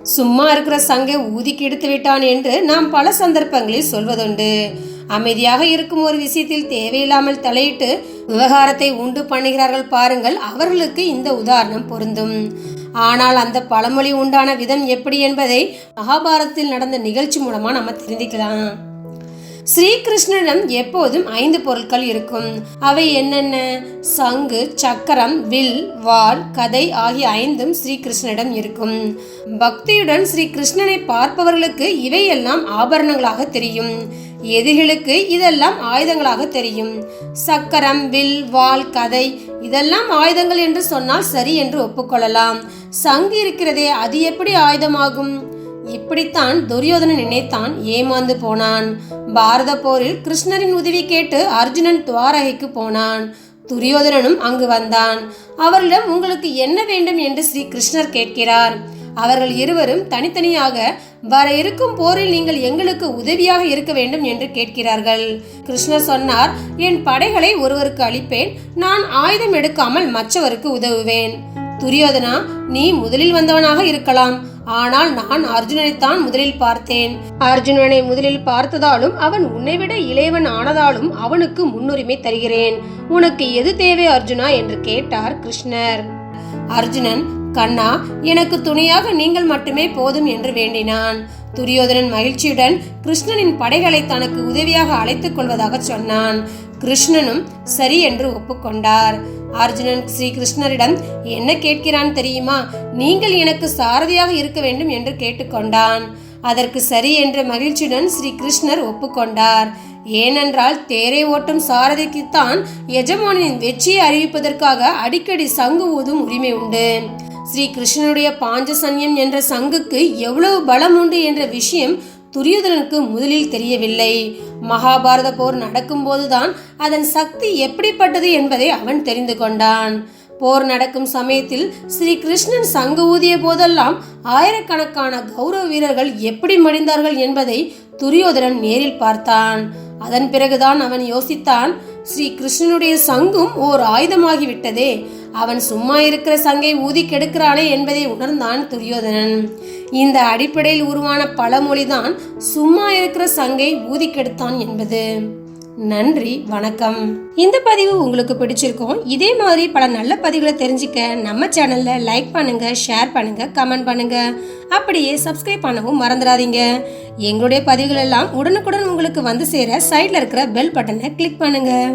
சும்மா இருக்கிற சங்கை ஊதிக்கு எடுத்து விட்டான் என்று நாம் பல சந்தர்ப்பங்களில் சொல்வதுண்டு. அமைதியாக இருக்கும் ஒரு விஷயத்தில் தேவையில்லாமல் தலையிட்டு விவகாரத்தை உண்டு பண்ணுகிறார்கள் பாருங்கள் அவர்களுக்கு இந்த உதாரணம் பொருந்தும். ஆனால் அந்த பழமொழி உண்டான விதம் எப்படி என்பதை மகாபாரதத்தில் நடந்த நிகழ்ச்சி மூலமா நம்ம தெரிஞ்சுக்கலாம். ஸ்ரீகிருஷ்ணனிடம் எப்போதும் ஐந்து பொருட்கள் இருக்கும். அவை என்னென்ன? சங்கு சக்கரம் வில் வால் கதை ஆகிய ஐந்தும் ஸ்ரீகிருஷ்ணனிடம் இருக்கும். பக்தியுடன் ஸ்ரீ கிருஷ்ணனை பார்ப்பவர்களுக்கு இவையெல்லாம் ஆபரணங்களாக தெரியும். எதிரிகளுக்கு இதெல்லாம் ஆயுதங்களாக தெரியும். சக்கரம் வில் வால் கதை இதெல்லாம் ஆயுதங்கள் என்று சொன்னால் சரி என்று ஒப்புக்கொள்ளலாம். சங்கு இருக்கிறதே அது எப்படி ஆயுதமாகும்? இப்படித்தான் துரியோதனன் நினைத்தான் ஏமாந்து போனான். பாரத போரில் கிருஷ்ணரின் உதவி கேட்டு அர்ஜுனன் துவாரகைக்கு போனான். துரியோதனனும் அங்கு வந்தான். அவரிடம் உங்களுக்கு என்ன வேண்டும்? என்று ஸ்ரீ கிருஷ்ணர் கேட்கிறார். அவர்கள் இருவரும் தனித்தனியாக வர இருக்கும் போரில் நீங்கள் எங்களுக்கு உதவியாக இருக்க வேண்டும் என்று கேட்கிறார்கள். கிருஷ்ணர் சொன்னார் என் படைகளை ஒருவருக்கு அளிப்பேன். நான் ஆயுதம் எடுக்காமல் மற்றவருக்கு உதவுவேன். துரியோதனா நீ முதலில் வந்தவனாக இருக்கலாம். ஆனால் நான் அர்ஜுனனைத்தான் முதலில் பார்த்தேன். அர்ஜுனனை முதலில் பார்த்ததாலும் அவன் உன்னை விட இளையவன் ஆனதாலும் அவனுக்கு முன்னுரிமை தருகிறேன். உனக்கு எது தேவை அர்ஜுனா? என்று கேட்டார் கிருஷ்ணர். அர்ஜுனன் கண்ணா எனக்கு துணையாக நீங்கள் மட்டுமே போதும் என்று வேண்டினான். துரியோதனன் மகிழ்ச்சியுடன் கிருஷ்ணனின் படைகளை தனக்கு உதவியாக அழைத்துக் கொள்வதாக சொன்னான். கிருஷ்ணனும் சரி என்று ஒப்புக்கொண்டார். அர்ஜுனன் ஸ்ரீ கிருஷ்ணரிடம் என்ன கேட்கிறான் தெரியுமா? நீங்கள் எனக்கு சாரதியாக இருக்க வேண்டும் என்று கேட்டுக்கொண்டான். அதற்கு சரி என்ற மகிழ்ச்சியுடன் ஸ்ரீ கிருஷ்ணர் ஒப்புக்கொண்டார். ஏனென்றால் தேரை ஓட்டும் சாரதிக்குத்தான் எஜமானின் வெற்றியை அறிவிப்பதற்காக அடிக்கடி சங்கு ஊதும் உரிமை உண்டு. ஸ்ரீ கிருஷ்ணனுடைய பாஞ்சசன்யம் என்ற சங்குக்கு எவ்வளவு பலம் உண்டு என்ற விஷயம் துரியோதனனுக்கு முதலில் தெரியவில்லை. மகாபாரத போர் நடக்கும்போதுதான் அதன் சக்தி எப்படிப்பட்டது என்பதை அவன் தெரிந்து கொண்டான். போர் நடக்கும் சமயத்தில் ஸ்ரீ கிருஷ்ணன் சங்கு ஊதிய போதெல்லாம் ஆயிரக்கணக்கான கௌரவ வீரர்கள் எப்படி மடிந்தார்கள் என்பதை துரியோதனன் நேரில் பார்த்தான். அதன் பிறகுதான் அவன் யோசித்தான் ஸ்ரீ கிருஷ்ணனுடைய சங்கும் ஓர் ஆயுதமாகிவிட்டதே. அவன் சும்மா இருக்கிற சங்கை ஊதி கெடுக்கிறானே என்பதை உணர்ந்தான் துரியோதனன். இந்த அடிப்படையில் உருவான பழமொழிதான் சும்மா இருக்கிற சங்கை ஊதி கெடுத்தான் என்பது. நன்றி வணக்கம். இந்த பதிவு உங்களுக்கு பிடிச்சிருக்கும் இதே மாதிரி பல நல்ல பதிவுகளை தெரிஞ்சுக்க நம்ம சேனல்ல லைக் பண்ணுங்க ஷேர் பண்ணுங்க கமெண்ட் பண்ணுங்க. அப்படியே சப்ஸ்கிரைப் பண்ணவும் மறந்துடாதீங்க. எங்களுடைய பதிவுகள் எல்லாம் உடனுக்குடன் உங்களுக்கு வந்து சேர சைடில் இருக்கிற பெல் பட்டனை கிளிக் பண்ணுங்க.